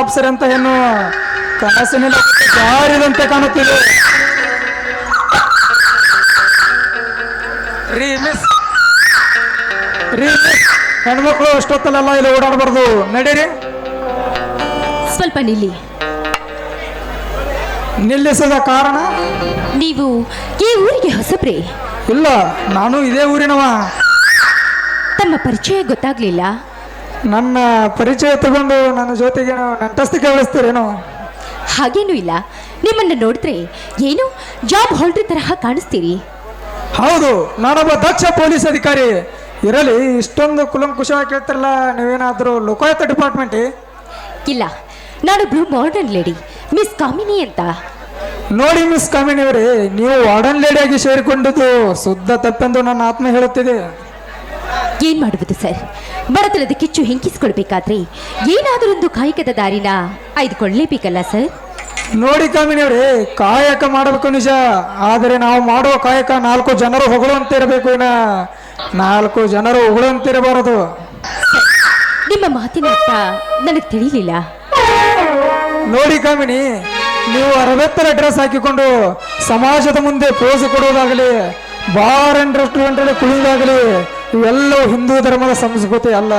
Officer ಅಂತ ಏನು ಕನಸಿನಲ್ಲಿ ಜಾರಿದಂತೆ ಕಾಣುತ್ತಿದೆ. ರೀ ಮಿಸ್. ರೀ ಮಿಸ್. ಹೆಣ್ಮಕ್ಳು ಅಷ್ಟೊತ್ತಲೆಲ್ಲ ಇಲ್ಲಿ ಓಡಾಡಬಾರ್ದು. ನಡೀರಿ. ಸ್ವಲ್ಪ ನಿಲ್ಲಿ. ನಿಲ್ಲಿಸದ ಕಾರಣ? ನೀವು ಈ ಊರಿಗೆ ಹೊಸಬ್ರಿ? ಇಲ್ಲ ನಾನು ಇದೇ ಊರಿನವ. ತಮ್ಮ ಪರಿಚಯ ಗೊತ್ತಾಗ್ಲಿಲ್ಲ. ನನ್ನ ಪರಿಚಯ ತಗೊಂಡು ನನ್ನ ಜೊತೆಗೆ ನಂಟಸ್ತಿ ಕೇಳಿಸ್ತೀರೇನೋ ಹಾಗೇನೂ ಇಲ್ಲ. ನಿಮ್ಮನ್ನ ನೋಡಿದ್ರೆ ಏನು? ಜಾಬ್ ಹೋಲ್ಡರ್ ತರಹ ಕಾಣಿಸ್ತೀರಿ. ಹೌದು ನಾನೊಬ್ಬ ದಕ್ಷ ಪೊಲೀಸ್ ಅಧಿಕಾರಿ. ಇರಲಿ ಇಷ್ಟೊಂದು ಕುಲಂಕುಷವಾಗಿ ಕೇಳ್ತಿರಲ್ಲ ನೀವೇನಾದರೂ ಲೋಕಾಯುಕ್ತ ಡಿಪಾರ್ಟ್ಮೆಂಟ್ ಇಲ್ಲ ನಾನೊಬ್ಳು ಮಾಡರ್ನ್ ಲೇಡಿ ಮಿಸ್ ಕಾಮಿನಿ ಅಂತ. ನೋಡಿ ಮಿಸ್ ಕಾಮಿನಿ ಅವರೇ ನೀವು ವಾರ್ಡನ್ ಲೇಡಿಯಾಗಿ ಸೇರಿಕೊಂಡಿದ್ದು ಶುದ್ಧ ತಪ್ಪೆಂದು ನನ್ನ ಆತ್ಮ ಹೇಳುತ್ತಿದೆ. ಏನ್ ಮಾಡುವುದು ಸರ್ ಬಡತನದ ಕಿಚ್ಚು ಹಿಂಕಿಸ್ಕೊಳ್ಬೇಕಾದ್ರೆ ಏನಾದರೊಂದು ಕಾಯಕದ ದಾರಿನ ಆಯ್ದುಕೊಳ್ಳಲೇಬೇಕಲ್ಲ ಸರ್ ನೋಡಿ ಕಾಮಿನಿ ಅವರೇ ಕಾಯಕ ಮಾಡಬೇಕು ನಿಜ. ಆದರೆ ನಾವು ಮಾಡುವ ಕಾಯಕ ನಾಲ್ಕು ಜನರು ಹೊಗಳುವಂತಿರಬೇಕು ಇನ್ನ. ನಾಲ್ಕು ಜನರು ಹೊಗಳುವಂತಿರಬಾರದು. ಸರ್, ನಿಮ್ಮ ಮಾತಿನ ಅರ್ಥ ನನಗೆ ತಿಳಿಲಿಲ್ಲ. ನೋಡಿ ಕಾಮಿನಿ ನೀವು ಅರವತ್ತರ ಡ್ರೆಸ್ ಹಾಕಿಕೊಂಡು ಸಮಾಜದ ಮುಂದೆ ಪೋಸ್ ಕೊಡುವುದಾಗಲಿ ಬಾರ್ ಅಂಡ್ ರೆಸ್ಟೋರೆಂಟ್ ಅಲ್ಲಿ ಕುಳಿಯುವುದಾಗಲಿ ಇವೆಲ್ಲವೂ ಹಿಂದೂ ಧರ್ಮದ ಸಂಸ್ಕೃತಿ ಅಲ್ಲ.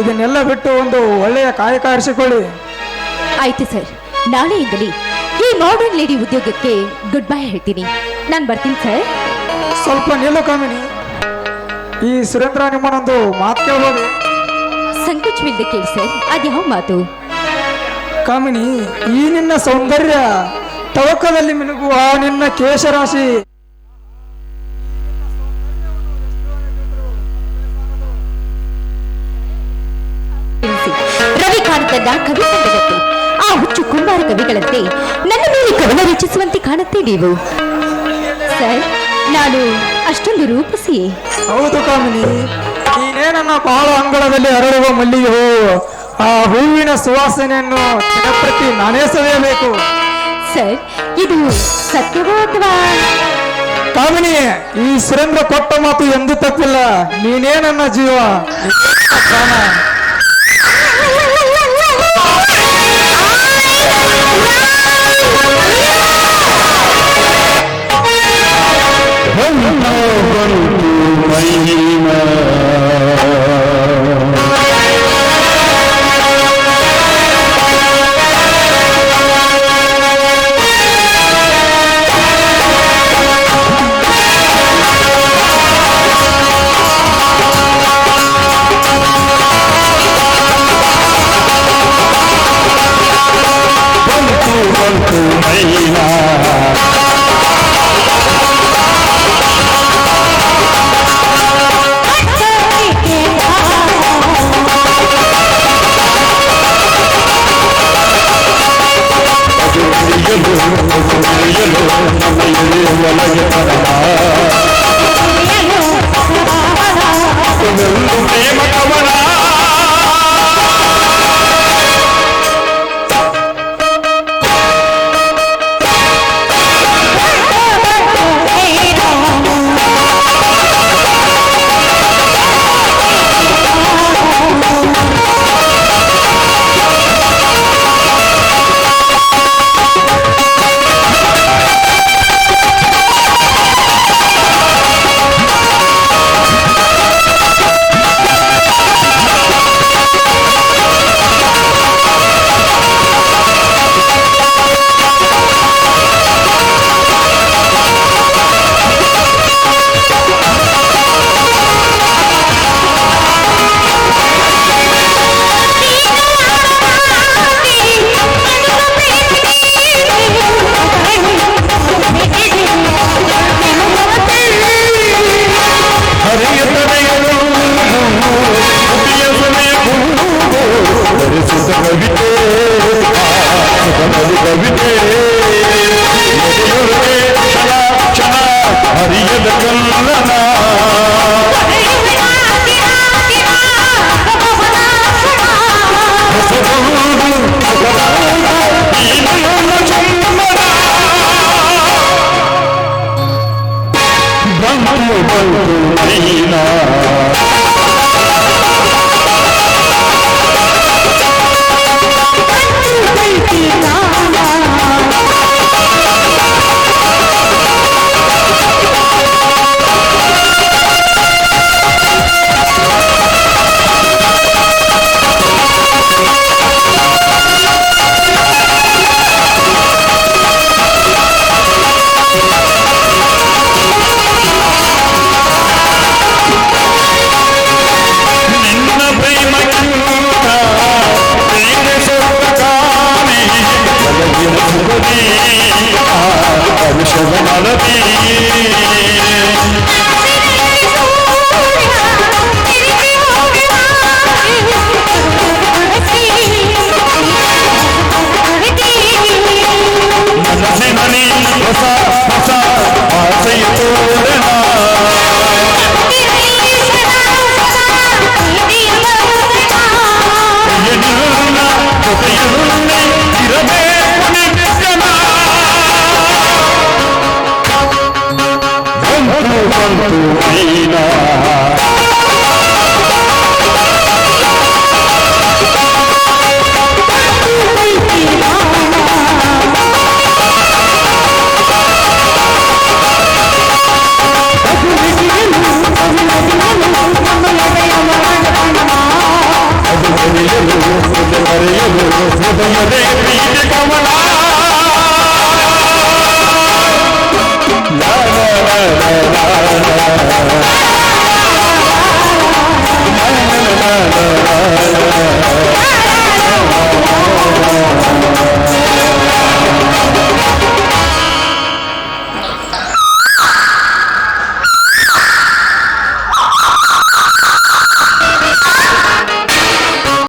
ಇದನ್ನೆಲ್ಲ ಬಿಟ್ಟು ಒಂದು ಒಳ್ಳೆಯ ಕಾಯಕ ಆರಿಸಿಕೊಳ್ಳಿ ಆಯ್ತು ಸರ್. ನಾಳೆಯಿಂದಲೇ ಈ ಮಾಡರ್ನ್ ಲೇಡಿ ಉದ್ಯೋಗಕ್ಕೆ ಗುಡ್ ಬೈ ಹೇಳ್ತೀನಿ. ನಾನು ಬರ್ತೀನಿ ಸರ್. ಸ್ವಲ್ಪ ನಿಲ್ಲು ಕಾಮಿನಿ. ಈ ಸುರೇಂದ್ರ ನಿಮ್ಮನೊಂದು ಮಾತು ಕೇಳ್ಬೋದು. ಸಂಕೋಚವಿಲ್ಲದೆ ಕೇಳಿ ಸರ್. ಅದ್ಯಾವ ಮಾತು? ಕಾಮಿನಿ ಈ ನಿನ್ನ ಸೌಂದರ್ಯ ತವಕದಲ್ಲಿ ಮಿನುಗುವ ನಿನ್ನ ಕೇಶರಾಶಿ. ರವಿಕಾಂತನ ಕವಿ ಸಂಘದಂತೆ ಆ ಹುಚ್ಚು ಕುಂಬಾರ ಕವಿಗಳಂತೆ ನನ್ನ ಮೇಲೆ ಕವನ ರಚಿಸುವಂತೆ ಕಾಣುತ್ತೆ ನೀವು. ಸರ್ ನಾನು ಅಷ್ಟೊಂದು ರೂಪಿಸಿಯೇ. ಹೌದು ಕಾಮಿನಿ ನೀನೇನನ್ನ ಬಾಳ ಅಂಗಳದಲ್ಲಿ ಅರಳುವ ಮಲ್ಲಿಗೆ ಹೂವು. ಆ ಹೂವಿನ ಸುವಾಸನೆಯನ್ನು ದಿನಪ್ರತಿ ನಾನೇ ಸವಿಯಬೇಕು. ಸರ್ ಇದು ಸತ್ಯವೋ ಅಥವಾ? ಕಾಮಿನಿ ಈ ಸುರೇಂದ್ರ ಕೊಟ್ಟ ಮಾತು ಎಂದೂ ತಪ್ಪಿಲ್ಲ ನೀನೇ ನನ್ನ ಜೀವ. ನೀನೇ ನನ್ನ ಪ್ರಾಣ. மறையலோ மறையலோ முதமதே வீடு Kamala la la la la